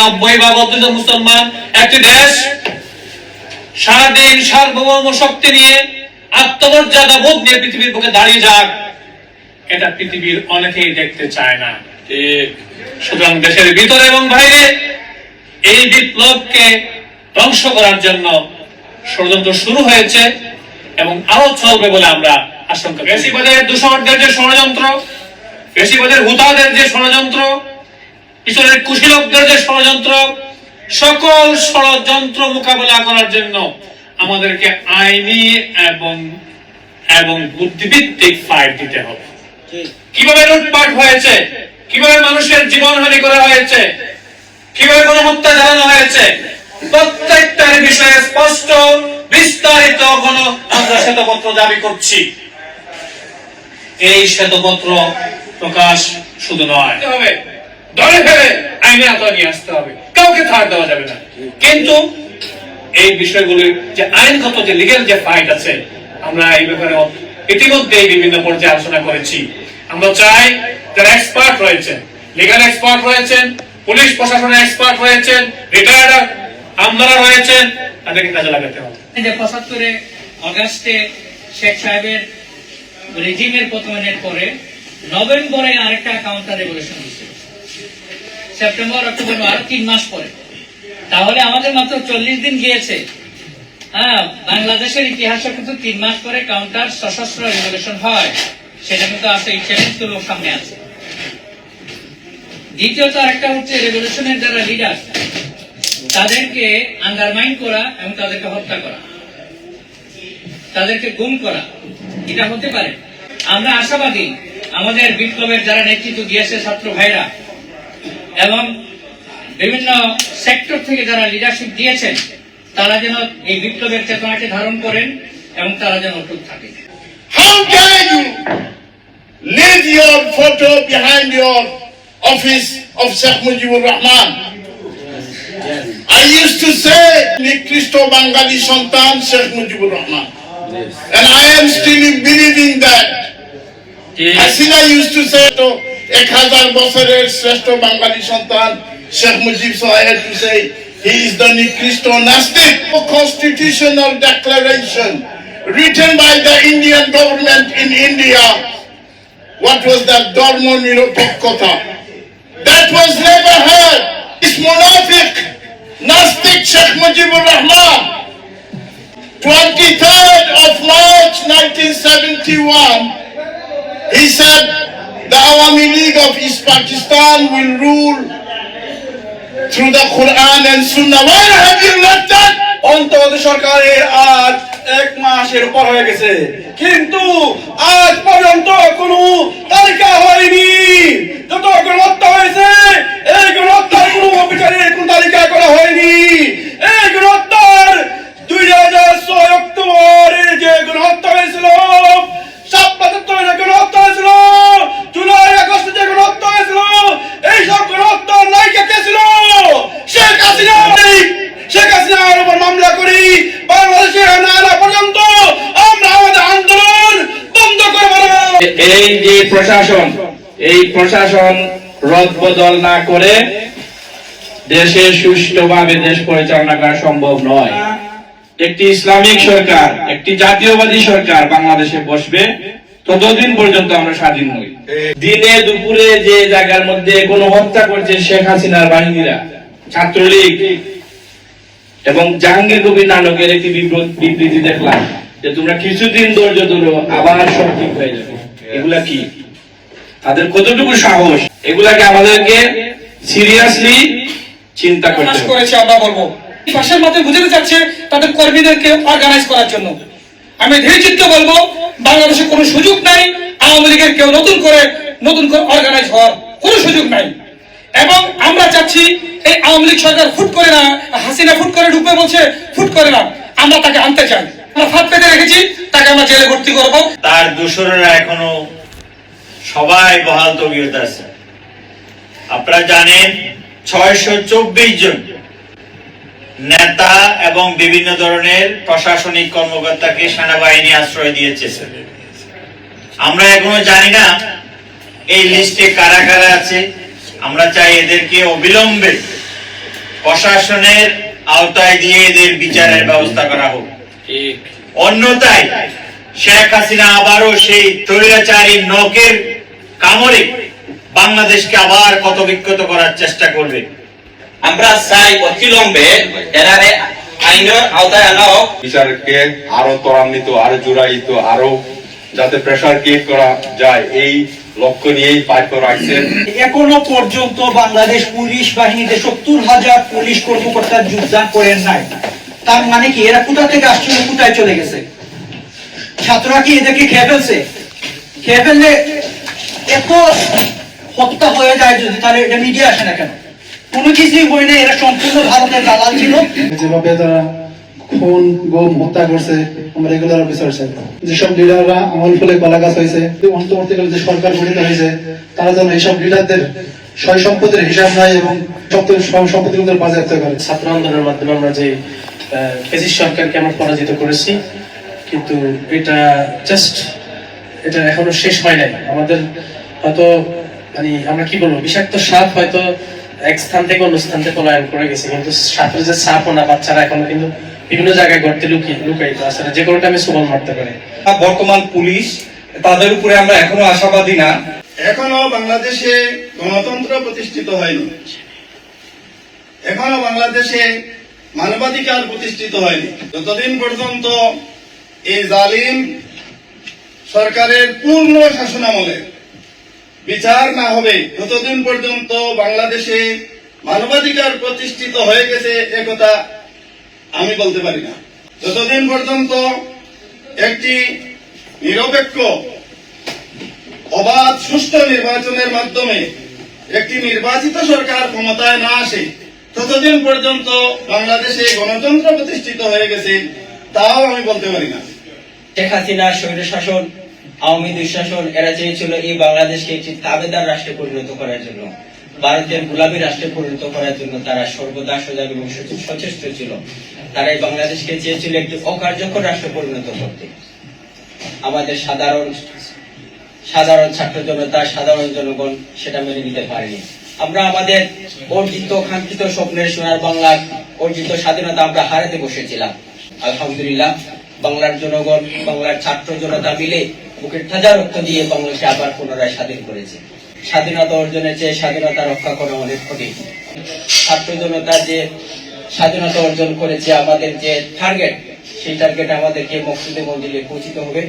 নব্বই ভাগ অদ্বৈত মুসলমান একটি দেশ। সারাদিন সার্বভৌম শক্তি নিয়ে আত্মমর্যাদা বোধ নিয়ে পৃথিবীর বুকে দাঁড়িয়ে যাক। এটা পৃথিবীর অনেকেই দেখতে চায় না। সুতরাং দেশের ভিতরে এবং বাইরে এই বিপ্লবকে ধ্বংস করার জন্য ষড়যন্ত্র শুরু হয়েছে এবং আরও চলবে বলে আমরা আশঙ্কা। বেশিবাদের দূষণদের যে ষড়যন্ত্র বেশিবাদের হুতাদের যে ষড়যন্ত্র পিছনের কুশীলকদের যে ষড়যন্ত্র সকল ষড়যন্ত্র মোকাবেলা করার জন্য আমাদেরকে আইনি এবং এবং বুদ্ধিভিত্তিক ফাইট দিতে হবে। কীভাবে লুটপাট হয়েছে? কীভাবে মানুষের জীবনহানি করা হয়েছে? কীভাবে গণহত্যা চালানো হয়েছে? প্রত্যেকটার বিষয়ে স্পষ্ট বিস্তারিত কোন আমরা শ্বেতপত্র দাবি করছি। এই শ্বেতপত্র প্রকাশ শুধু নয়। হবে। ধরে ফেলে আইনে আওতায় নিয়ে আসতে হবে। কাউকে ছাড় দেওয়া যাবে না। কিন্তু এই বিষয়গুলি যে আইনগত যে লিগেল যে ফাইট আছে, আমরা এই ব্যাপারে ইতিমধ্যে বিভিন্ন পর্যায়ে আলোচনা করেছি। আমরা চাই যারা এক্সপার্ট রয়েছেন লিগাল এক্সপার্ট রয়েছেন, পুলিশ প্রশাসনের এক্সপার্ট রয়েছেন রিটায়ার্ড আমলারা রয়েছেন, তাদেরকে কাজে লাগাতে হবে। যে পঁচাত্তরে অগাস্টে শেখ সাহেবের রেজিমের পতনের পরে নভেম্বরে আরেকটা কাউন্টার রেভলিউশন হয়েছিল সেপ্টেম্বর, অক্টোবর, আরও তিন মাস পরে। তাহলে আমাদের মাত্র চল্লিশ দিন গিয়েছে। হ্যাঁ বাংলাদেশের ইতিহাসে কিন্তু তিন মাস পরে কাউন্টার সশস্ত্র রেভলিউশন হয়। সেটা কিন্তু আছে, এই চ্যালেঞ্জগুলো সামনে আছে। দ্বিতীয়ত আরেকটা হচ্ছে রেভলিউশনের যারা লিডার তাদেরকে আন্ডারমাইন করা এবং তাদেরকে হত্যা করা। তাদেরকে গুম করা। এটা হতে পারে। আমরা আশাবাদী, আমাদের বিপ্লবের যারা নেতৃত্ব দিয়েছে ছাত্র ভাইরা এবং বিভিন্ন সেক্টর থেকে যারা লিডারশিপ দিয়েছেন তারা যেন এই বিপ্লবের চেতনাকে ধারণ করেন এবং তারা যেন অটুট থাকে। How can you photo behind your office of Sheikh Mujibur Rahman I use to say নিকৃষ্ট বাঙালি সন্তান Sheikh Mujibur Rahman and I am still believing that আসিনা to say তো এক হাজার বছরের শ্রেষ্ঠ বাঙালি সন্তান Sheikh Mujib so I had to say he is the নিকৃষ্ট নাস্তিক constitutional declaration written by the Indian government in India what was that ধর্ম নিরপেক্ষতা that was never heard this monarchic নাস্তিক Sheikh Mujibur Rahman 23rd of March 1971 he said the Awami League of East Pakistan will rule through the Quran and Sunnah. Why have you left that? অন্তত সরকারের আজ এক মাসের উপর হয়ে গেছে কিন্তু আজ পর্যন্ত কোনো তালিকা হয়নি যত গণহত্যা হয়েছে এই গণহত্যার কোনো বিচারের কোনো তালিকা করা হয়নি এই গণহত্যার দুই হাজার ছয় অক্টোবরে যে গণহত্যা হয়েছিল সাত পঁচাত্তরে যে গণহত্যা হয়েছিল জুলাই আগস্টে যে গণহত্যা হয়েছিল এইসব গণহত্যার নায়িকা কে ছিল শেখ হাসিনা শেখ হাসিনার উপর মামলা করি বাংলাদেশে না আনা পর্যন্ত আমরা আমাদের আন্দোলন বন্ধ করব না এই যে প্রশাসন। এই প্রশাসন রদ বদল না করে দেশে সুষ্ঠুভাবে দেশ পরিচালনা করা সম্ভব নয়। একটি ইসলামিক সরকার, একটি জাতীয়বাদী সরকার বাংলাদেশে বসবে, ততদিন পর্যন্ত আমরা স্বাধীন হই দিনে দুপুরে যে জায়গার মধ্যে কোনো হত্যা করছে শেখ হাসিনার বাহিনীরা, ছাত্রলীগ, এবং জাহাঙ্গীর কবির নানকের একটি বিবৃ- বিবৃতি দেখলাম যে তোমরা কিছুদিন ধৈর্য ধরো, আবার সব ঠিক হয়ে যাবে। এগুলা কি? তাদের কতটুকু সাহস? এগুলাকে আমাদেরকে সিরিয়াসলি চিন্তা করতে করেছে আমরা বলব। ভাষার মাধ্যমে বুঝাতে চাচ্ছে তাদের কর্মীদেরকে অর্গানাইজ করার জন্য। আমি ধীরে চিত্তে বলব বাংলাদেশে কোনো সুযোগ নাই আওয়ামী লীগের কেউ নতুন করে নতুন করে অর্গানাইজ হওয়ার কোনো সুযোগ নাই। এবং আমরা চাচ্ছি এই আওয়ামী লীগ সরকার ফুট করে না হাসিনা ফুট করে ঢুকবে বলছে ফুট করে না। আমরা তাকে আনতে চাই। আমরা ফাঁদ পেতে রেখেছি তাকে আমরা জেলে ভর্তি করব। তার দূষণেরা এখনও সবাই বহাল তবিয়ত আছে। আপনারা জানেন ছয়শো চব্বিশ জন নেতা এবং বিভিন্ন ধরনের প্রশাসনিক কর্মকর্তাকে সেনাবাহিনী আশ্রয় দিয়েছে আমরা এখনও জানি না এই লিস্টে কারা কারা আছে। আমরা চাই এদেরকে অবিলম্বে প্রশাসনের আওতায় দিয়ে এদের বিচারের ব্যবস্থা করা হোক। অন্যথায় শেখ হাসিনা আবারও সেই তৈরাচারী নখের কামড়ে বাংলাদেশকে আবার কত বিক্ষত করার চেষ্টা করবে। আমরা চাই অতিলম্বে এরারে আইনের আওতায় আনা হোক। বিচারকে আরও ত্বরান্বিত আরও জোরায়িত আরও যাতে প্রেসার ক্রিয়েট করা যায় এই লক্ষ্য নিয়েই পাইপ রাখছেন এখনও পর্যন্ত বাংলাদেশ পুলিশ বাহিনীতে সত্তর হাজার পুলিশ কর্মকর্তা যোগদান করেন নাই। তার মানে কি এরা কোথা থেকে আসছিল কোথায় চলে গেছে? ছাত্ররা কি এদেরকে খেয়ে ফেলছে? খেয়ে ফেললে এত হত্যা হয়ে যায় যদি তাহলে এটা মিডিয়া আসে না কেন? কোনো কিছুই হয় না এরা সম্পূর্ণ ভারতের দালাল ছিল। যেভাবে তারা খুন গুম হত্যা করছে আমরা রেগুলার অফিসার চাই যেসব লিডাররা আমল ফলে কলা গাছ হয়েছে অন্তর্বর্তীকালে যে সরকার গঠিত হয়েছে তারা যেন এইসব লিডারদের সয় সম্পত্তির হিসাব নাই এবং সম্পত্তিগুলোর বাজেয়াপ্ত করে। ছাত্র আন্দোলনের মাধ্যমে আমরা যে ফেসিস সরকারকে আমরা পরাজিত করেছি কিন্তু এটা জাস্ট এটা এখনও শেষ হয় নাই। আমাদের হয়তো মানে আমরা কি বলব বিষাক্ত সাপ হয়তো এক স্থান থেকে অন্য স্থান থেকে পলায়ন করে গেছে। কিন্তু সাপের যে সাপ না বাচ্চারা এখনও কিন্তু বিভিন্ন জায়গায় গর্তে লুকিয়ে লুকাইতে আছে। যে কোনো টাইমে সুবল মারতে পারে। বর্তমান পুলিশ তাদের উপরে আমরা এখনও আশাবাদী না। এখনও বাংলাদেশে গণতন্ত্র প্রতিষ্ঠিত হয়নি। এখনও বাংলাদেশে মানবাধিকার প্রতিষ্ঠিত হয়নি। যতদিন পর্যন্ত এই জালিম সরকারের পূর্ণ শাসনামলে। বিচার না হবে ততদিন পর্যন্ত বাংলাদেশে মানবাধিকার প্রতিষ্ঠিত হয়ে গেছে একথা আমি বলতে পারি না। যতদিন পর্যন্ত একটি নিরপেক্ষ, অবাধ, সুষ্ঠু নির্বাচনের মাধ্যমে একটি নির্বাচিত সরকার ক্ষমতায় না আসে, ততদিন পর্যন্ত বাংলাদেশে গণতন্ত্র প্রতিষ্ঠিত হয়ে গেছে, তাও আমি বলতে পারি না। শেখ হাসিনা স্বৈর শাসন আওয়ামী দুঃশাসন এরা চেয়েছিল এই বাংলাদেশকে একটি তাবেদার রাষ্ট্রে পরিণত করার জন্য। ভারতের গোলামী রাষ্ট্রে পরিণত করার জন্য তারা সর্বদা সজাগ এবং সচেষ্ট ছিল। তারা এই বাংলাদেশকে চেয়েছিল একটি অকার্যকর রাষ্ট্রে পরিণত করতে। আমাদের সাধারণ সাধারণ ছাত্র জনতা, সাধারণ জনগণ সেটা মেনে নিতে পারেনি। আমরা আমাদের অর্জিত কাঙ্ক্ষিত স্বপ্নের সোনার বাংলার অর্জিত স্বাধীনতা আমরা হারাতে বসেছিলাম। আলহামদুলিল্লাহ, বাংলার জনগণ, বাংলার ছাত্র জনতা মিলে বুকের তাজা রক্ত দিয়ে বাংলাদেশ আবার পুনরায় স্বাধীন করেছে। স্বাধীনতা অর্জনের চেয়ে স্বাধীনতা রক্ষা করা অনেক কঠিন। ছাত্র জনতা যে স্বাধীনতা অর্জন করেছে, আমাদের যে টার্গেট সেই টার্গেট আমাদেরকে মকসুদে মন্দিরে পৌঁছিতে হবে।